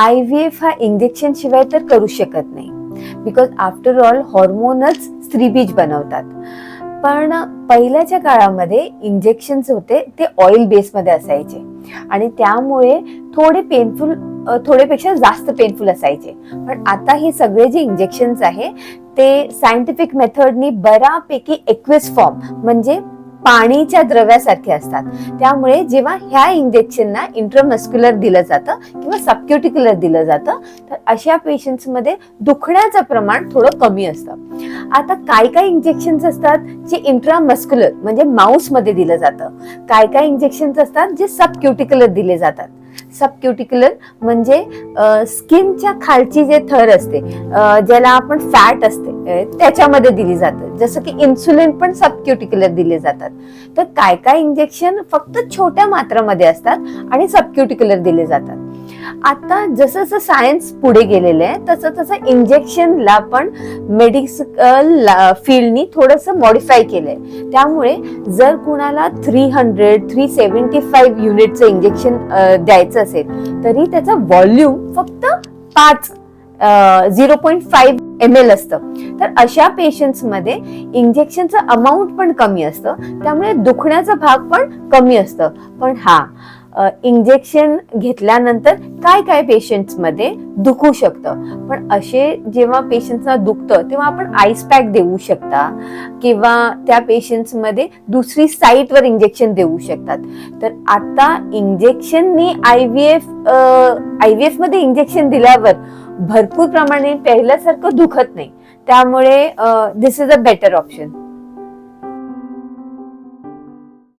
I V F हा injection शिवाय तर करू शकत नाही. बिकॉज आफ्टर ऑल हॉर्मोनच स्त्रीबीज बनवतात. पण पहिल्याच्या काळामध्ये इंजेक्शन्स होते ते ऑइल बेसमध्ये असायचे. आणि त्यामुळे थोडे पेनफुल थोडेपेक्षा जास्त पेनफुल असायचे. पण आता हे सगळे जे इंजेक्शन्स आहे ते सायंटिफिक मेथडनी बऱ्यापैकी एक्वेस फॉर्म म्हणजे पाणीच्या द्रव्यासारखे असतात. त्यामुळे जेव्हा ह्या इंजेक्शनना इंट्रामस्क्युलर दिलं जातं किंवा सबक्युटिक्युलर दिलं जातं अशा पेशंट्समध्ये दुखण्याचं प्रमाण थोडं कमी असतं. आता काय काय इंजेक्शन्स असतात जे इंट्रामस्क्युलर म्हणजे माऊसमध्ये दिलं जातं. काय काय इंजेक्शन्स असतात जे सबक्युटिक्युलर दिले जातात. सबक्युटिक्युलर म्हणजे स्किनच्या खालची जे थर असते ज्याला आपण फॅट असते त्याच्यामध्ये दिली जातं. जसं की इन्सुलिन पण सबक्युटिक्युलर दिले जातात. तर काय काय इंजेक्शन फक्त छोट्या मात्रामध्ये असतात आणि सबक्युटिक्युलर दिले जातात. आता जसं जसं सायन्स पुढे गेलेलं आहे तसं तसं इंजेक्शनला पण मेडिकल फील्डनी थोडंसं मॉडिफाय केलंय. त्यामुळे जर कुणाला three hundred three seventy five युनिटचं injection द्यायचं असेल तरी त्याचं व्हॉल्यूम फक्त पाच zero point five M L असतं. तर अशा पेशंट्समध्ये इंजेक्शनचं अमाऊंट पण कमी असतं. त्यामुळे दुखण्याचा भाग पण कमी असतं. पण हा इंजेक्शन घेतल्यानंतर काय काय पेशंट्समध्ये दुखू शकतं? पण असे जेव्हा पेशंट्सना दुखतं तेव्हा आपण आईस पॅक देऊ शकता किंवा त्या पेशंट्समध्ये दुसरी साईटवर इंजेक्शन देऊ शकतात. तर आता इंजेक्शननी I V F I V एफमध्ये injection दिल्यावर भरपूर प्रमाणे पहिल्यासारखं दुखत नाही. त्यामुळे this is a better option